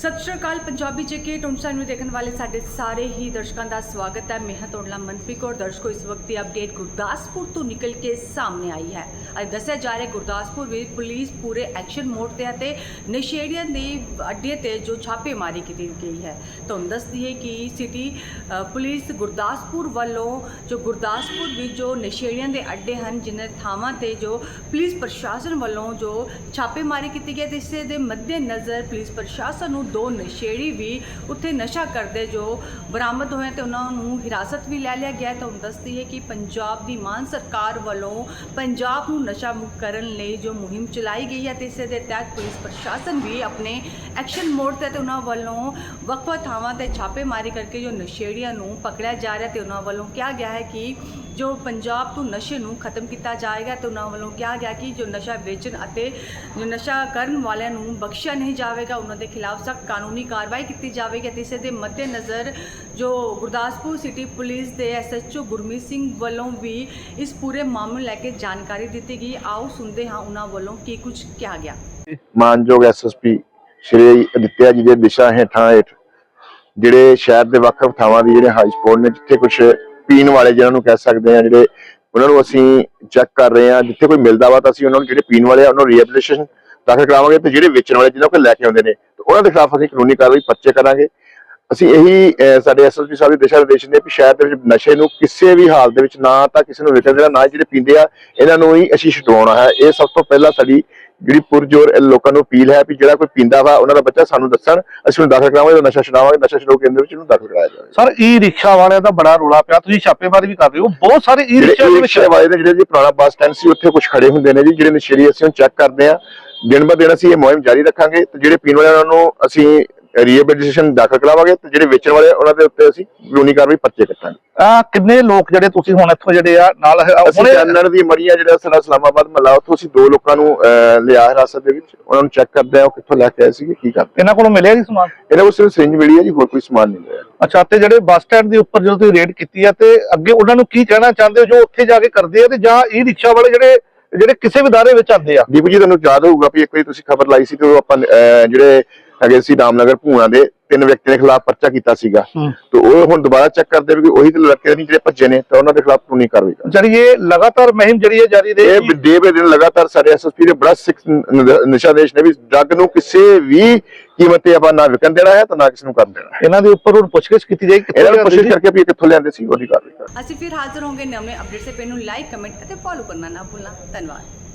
ਸਤਿ ਸ਼੍ਰੀ ਅਕਾਲ, ਪੰਜਾਬੀ ਜੇਕੇ ਟੁੰਸਾ ਨੂੰ ਦੇਖਣ ਵਾਲੇ ਸਾਡੇ ਸਾਰੇ ਹੀ ਦਰਸ਼ਕਾਂ ਦਾ ਸਵਾਗਤ ਹੈ। ਮੈਂ ਤੋੜਲਾ ਮਨਪ੍ਰੀਤ ਕੌਰ। ਦਰਸ਼ਕੋ, ਇਸ ਵਕਤ ਦੀ ਅਪਡੇਟ ਗੁਰਦਾਸਪੁਰ ਤੋਂ ਨਿਕਲ ਕੇ ਸਾਹਮਣੇ ਆਈ ਹੈ। ਅੱਜ ਦੱਸਿਆ ਜਾ ਰਿਹਾ ਗੁਰਦਾਸਪੁਰ ਵਿੱਚ ਪੁਲਿਸ ਪੂਰੇ ਐਕਸ਼ਨ ਮੋਡ ਤੇ ਅਤੇ ਨਸ਼ੇੜੀਆਂ ਦੀ ਅੱਡੇ ਤੇ ਜੋ ਛਾਪੇਮਾਰੀ ਕੀਤੀ ਗਈ ਹੈ। ਤੁਹਾਨੂੰ ਦੱਸ ਦਈਏ ਕਿ ਸਿਟੀ ਪੁਲਿਸ ਗੁਰਦਾਸਪੁਰ ਵੱਲੋਂ ਜੋ ਗੁਰਦਾਸਪੁਰ ਵਿੱਚ ਜੋ ਨਸ਼ੇੜੀਆਂ ਦੇ ਅੱਡੇ ਹਨ, ਜਿਨ੍ਹਾਂ ਥਾਵਾਂ ਤੇ ਜੋ ਪੁਲਿਸ ਪ੍ਰਸ਼ਾਸਨ ਵੱਲੋਂ ਜੋ ਛਾਪੇਮਾਰੀ ਕੀਤੀ ਗਈ ਤੇ ਇਸੇ ਦੇ ਮੱਦੇਨਜ਼ਰ ਪੁਲਿਸ ਪ੍ਰਸ਼ਾਸਨ ਨੂੰ ਦੋ ਨਸ਼ੇੜੀ ਵੀ ਉੱਥੇ ਨਸ਼ਾ ਕਰਦੇ ਜੋ ਬਰਾਮਦ ਹੋਏ ਤੇ ਉਹਨਾਂ ਨੂੰ ਹਿਰਾਸਤ ਵੀ ਲੈ ਲਿਆ ਗਿਆ ਹੈ। ਤੁਹਾਨੂੰ ਦੱਸਦੀ ਹੈ ਕਿ ਪੰਜਾਬ ਦੀ ਮਾਨ ਸਰਕਾਰ ਵੱਲੋਂ ਪੰਜਾਬ ਨੂੰ ਨਸ਼ਾ ਮੁਕਤ ਕਰਨ ਲਈ ਜੋ ਮੁਹਿੰਮ ਚਲਾਈ ਗਈ ਹੈ ਤੇ ਇਸੇ ਦੇ ਤਹਿਤ ਪੁਲਿਸ ਪ੍ਰਸ਼ਾਸਨ ਵੀ ਆਪਣੇ ਐਕਸ਼ਨ ਮੋਡ ਤੇ ਤੇ ਉਹਨਾਂ ਵੱਲੋਂ ਵੱਖ-ਵੱਖ ਥਾਵਾਂ ਤੇ ਛਾਪੇਮਾਰੀ ਕਰਕੇ ਜੋ ਨਸ਼ੇੜੀਆਂ ਨੂੰ ਪਕੜਿਆ ਜਾ ਰਿਹਾ ਤੇ ਉਹਨਾਂ ਵੱਲੋਂ ਕਿਹਾ ਗਿਆ ਹੈ ਕਿ ਜੋ ਪੰਜਾਬ ਤੋਂ ਨਸ਼ੇ ਨੂੰ ਖਤਮ ਕੀਤਾ ਜਾਏਗਾ ਤੇ ਉਹਨਾਂ ਵੱਲੋਂ ਕਿਹਾ ਗਿਆ ਕਿ ਜੋ ਨਸ਼ਾ ਵੇਚਣ ਅਤੇ ਜੋ ਨਸ਼ਾ ਕਰਨ ਵਾਲਿਆਂ ਨੂੰ ਬਖਸ਼ਿਆ ਨਹੀਂ ਜਾਵੇਗਾ, ਉਹਨਾਂ ਦੇ ਖਿਲਾਫ ਸਖਤ ਕਾਨੂੰਨੀ ਕਾਰਵਾਈ ਕੀਤੀ ਜਾਵੇਗੀ ਤੇ ਇਸੇ ਦੇ ਮੱਦੇਨਜ਼ਰ ਜੋ ਗੁਰਦਾਸਪੁਰ ਸਿਟੀ ਪੁਲਿਸ ਦੇ ਐਸਐਚਓ ਗੁਰਮੀਤ ਸਿੰਘ ਵੱਲੋਂ ਵੀ ਇਸ ਪੂਰੇ ਮਾਮਲੇ ਲੈ ਕੇ ਜਾਣਕਾਰੀ ਦਿੱਤੀ ਗਈ। ਆਓ ਸੁਣਦੇ ਹਾਂ ਉਹਨਾਂ ਵੱਲੋਂ ਕੀ ਕੁਝ ਕਿਹਾ ਗਿਆ। ਮਾਨਯੋਗ ਐਸਐਸਪੀ ਸ਼੍ਰੀ ਅਦਿੱਤਿਆ ਜੀ ਦੇ ਦਿਸ਼ਾ ਹੇਠਾਂ ਹੇਠ ਜਿਹੜੇ ਸ਼ਹਿਰ ਦੇ ਵੱਖ-ਵੱਖ ਥਾਵਾਂ ਦੀ ਜਿਹੜੇ ਹਾਈ ਸਪੋਰਟ ਨੇ, ਜਿੱਥੇ ਕੁਝ ਪੀਣ ਵਾਲੇ ਜਿਹਨਾਂ ਨੂੰ ਕਹਿ ਸਕਦੇ ਆ ਜਿਹੜੇ ਉਹਨਾਂ ਨੂੰ ਅਸੀਂ ਚੈੱਕ ਕਰ ਰਹੇ ਆ ਜਿੱਥੇ ਕੋਈ ਮਿਲਦਾ ਵਾ ਤਾਂ ਅਸੀਂ ਉਹਨਾਂ ਨੂੰ ਜਿਹੜੇ ਪੀਣ ਵਾਲੇ ਆ, ਉਹਨਾਂ ਨੂੰ ਰੀਹੈਬਿਲਿਟੇਸ਼ਨ ਦਾਖਲ ਕਰਾਵਾਂਗੇ ਤੇ ਜਿਹੜੇ ਵੇਚਣ ਵਾਲੇ ਜਿਹਨਾਂ ਕੋਲ ਲੈ ਕੇ ਆਉਂਦੇ ਨੇ, ਤੇ ਉਹਨਾਂ ਦੇ ਖਿਲਾਫ ਅਸੀਂ ਕਾਨੂੰਨੀ ਕਾਰਵਾਈ ਪਰਚੇ ਕਰਾਂਗੇ। ਅਸੀਂ ਇਹੀ ਸਾਡੇ ਐਸਐਸਪੀ ਸਾਹਿਬ ਦੇ ਦਿਸ਼ਾ ਨਿਰਦੇਸ਼ ਨੇ ਕਿ ਸ਼ਹਿਰ ਦੇ ਵਿੱਚ ਨਸ਼ੇ ਨੂੰ ਕਿਸੇ ਵੀ ਹਾਲ ਦੇ ਵਿੱਚ ਨਾ ਤਾਂ ਕਿਸੇ ਨੂੰ ਵੇਚਣ ਦੇਣਾ ਨਾ ਜਿਹੜੇ ਪੀਂਦੇ ਆ ਇਹਨਾਂ ਨੂੰ ਹੀ ਅਸੀਂ ਛਡਵਾਉਣਾ ਹੈ। ਇਹ ਸਭ ਤੋਂ ਪਹਿਲਾਂ ਸਾਡੀ ਜਿਹੜੀ ਪੁਰਜੋਰ ਲੋਕਾਂ ਨੂੰ ਅਪੀਲ ਹੈ ਵੀ ਜਿਹੜਾ ਕੋਈ ਪੀਂਦਾ ਵਾ ਉਹਨਾਂ ਦਾ ਬੱਚਾ ਸਾਨੂੰ ਦੱਸਣ ਅਸੀਂ ਉਹਨੂੰ ਦਾਖਲ ਕਰਾਵਾਂਗੇ ਨਸ਼ਾ ਛਡਾਵਾਂਗੇ ਨਸ਼ਾ ਛਡਾਓ ਕੇਂਦਰ ਵਿੱਚ ਉਹਨੂੰ ਦਾਖਲ ਕਰਾਇਆ ਜਾਵੇ। ਸਰ ਈ ਰਿਕਸ਼ਾ ਵਾਲਿਆਂ ਦਾ ਬੜਾ ਰੋਲਾ ਪਿਆ ਤੁਸੀਂ ਛਾਪੇਮਾਰੀ ਵੀ ਕਰ ਰਹੇ ਹੋ ਬਹੁਤ ਸਾਰੇ ਈ ਰਿਕਸ਼ਾ ਦੇ ਵਿੱਚ ਵਾਲੇ ਜਿਹੜੇ ਜੀ ਪੁਰਾਣਾ ਬੱਸ ਸਟੈਂਡ ਸੀ ਉੱਥੇ ਕੁਝ ਖੜੇ ਹੁੰਦੇ ਨੇ ਜੀ ਜਿਹੜੇ ਨਸ਼ੇੜੀ ਅਸੀਂ ਉਹ ਚੈੱਕ ਕਰਦੇ ਆ ਦਿਨ ਬ ਦਿਨ ਅਸੀਂ ਇਹ ਮੁਹਿੰਮ ਜਾਰੀ ਰੱਖਾਂਗੇ ਤੇ ਜਿਹੜੇ ਪੀਣ ਵਾਲੇ ਉਹਨਾਂ ਨੂੰ ਅਸੀਂ ਰੀਹੈਬਿਲਿਟੇਸ਼ਨ ਦਾਖਲ ਕਰਾਵਾਂਗੇ ਤੇ ਜਿਹੜੇ ਵੇਚਣ ਵਾਲੇ ਉਹਨਾਂ ਦੇ ਉੱਤੇ ਅਸੀਂ ਕਾਨੂੰਨੀ ਕਾਰਵਾਈ ਪਰਚੇ ਕੱਟਾਂਗੇ। ਆਹ ਕਿੰਨੇ ਲੋਕ ਜਿਹੜੇ ਤੁਸੀਂ ਹੁਣ ਇੱਥੋਂ ਜਿਹੜੇ ਆ ਨਾਲ ਅਸੀਂ ਜਾਨਣ ਦੀ ਮੜੀਆ ਜਿਹੜਾ ਸਾਡਾ ਇਸਲਾਮਾਬਾਦ ਮਹੱਲਾ ਉੱਥੋਂ ਅਸੀਂ ਦੋ ਲੋਕਾਂ ਨੂੰ ਲਿਆ ਹਿਰਾਸਤ ਦੇ ਵਿੱਚ। ਉਹਨਾਂ ਨੂੰ ਚੈੱਕ ਕਰਦੇ ਆ ਉਹ ਕਿੱਥੋਂ ਲੈ ਕੇ ਆਏ ਸੀਗੇ ਕੀ ਕਰਦੇ ਇਹਨਾਂ ਕੋਲੋਂ ਮਿਲਿਆ ਜੀ ਸਮਾਨ? ਇਹਨਾਂ ਕੋਲ ਸਿਰਫ ਸਿੰਜ ਮਿਲੀ ਹੈ ਜੀ ਹੋਰ ਕੋਈ ਸਮਾਨ ਨਹੀਂ ਮਿਲਿਆ। ਅੱਛਾ ਤੇ ਜਿਹੜੇ ਬੱਸ ਸਟੈਂਡ ਦੇ ਉੱਪਰ ਜਦੋਂ ਤੁਸੀਂ ਰੇਡ ਕੀਤੀ ਆ ਤੇ ਅੱਗੇ ਉਹਨਾਂ ਨੂੰ ਕੀ ਕਹਿਣਾ ਚਾਹੁੰਦੇ ਹੋ ਜੋ ਉੱਥੇ ਜਾ ਕੇ ਕਰਦੇ ਆ ਤੇ ਜਾਂ ਈ ਰਿਕਸ਼ਾ ਵਾਲੇ ਜਿਹੜੇ ਜਿਹੜੇ ਕਿਸੇ ਵੀ ਦਾਇਰੇ ਵਿੱਚ ਆਉਂਦੇ ਆ? ਦੀਪ ਜੀ ਤੁਹਾਨੂੰ ਯਾਦ ਹੋਊਗਾ ਵੀ ਇੱਕ ਵਾਰੀ ਤੁਸੀਂ ਖਬਰ ਲਾਈ ਸੀ ਤੇ ਉਹ ਆਪਾਂ ਜਿਹੜੇ ਹੈਗੇ ਸੀ ਰਾਮਨਗਰ ਭੂਣਾ ਦੇ ਤਿੰਨ ਵਿਅਕਤੀਆਂ ਦੇ ਖਿਲਾਫ ਪਰਚਾ ਕੀਤਾ ਸੀਗਾ। ਤੇ ਉਹ ਹੁਣ ਦੁਬਾਰਾ ਚੈੱਕ ਕਰਦੇ ਵੀ ਉਹੀ ਤੇ ਲੜਕੇ ਨਹੀਂ ਜਿਹੜੇ ਭੱਜੇ ਨੇ ਤਾਂ ਉਹਨਾਂ ਦੇ ਖਿਲਾਫ ਕਾਨੂੰਨੀ ਕਾਰਵਾਈ ਕਰ। ਜਿਹੜੀ ਇਹ ਲਗਾਤਾਰ ਮਹਿੰਮ ਜਿਹੜੀ ਹੈ ਜਾਰੀ ਇਹ ਰਹੇਗੀ ਡੇ ਬੇ ਦਿਨ ਲਗਾਤਾਰ ਸਾਡੇ ਐਸਐਸਪੀ ਦੇ ਬੜਾ ਸਿੱਖ ਨਿਸ਼ਾਦੇਸ਼ ਨੇ ਵੀ ਡਰੱਗ ਨੂੰ ਕਿਸੇ ਵੀ ਕੀਮਤ ਤੇ ਆਪਾਂ ਨਾ ਵਿਕਣ ਦੇਣਾ ਹੈ ਤਾਂ ਨਾ ਕਿਸੇ ਨੂੰ ਕਰਨ ਦੇਣਾ ਇਹਨਾਂ ਦੇ ਉੱਪਰ ਹੁਣ ਪੁੱਛਗਿੱਛ ਕੀਤੀ ਜਾਏਗੀ ਕਿੱਥੋਂ ਇਹਨਾਂ ਨੂੰ? ਕਰਕੇ ਵੀ ਇਹ ਕਿੱਥੋਂ ਲਿਆਂਦੇ ਸੀ ਉਹਦੀ ਕਾਰਵਾਈ ਕਰ। ਅਸੀਂ ਫਿਰ ਹਾਜ਼ਰ ਹੋਵਾਂਗੇ ਨਵੇਂ ਅਪਡੇਟ ਸੇ ਪੇ ਨੂੰ ਲਾਈਕ ਕਮੈਂਟ ਅਤੇ ਫੋਲੋ ਕਰਨਾ ਨਾ ਭੁੱਲਣਾ। ਧੰਨਵਾਦ।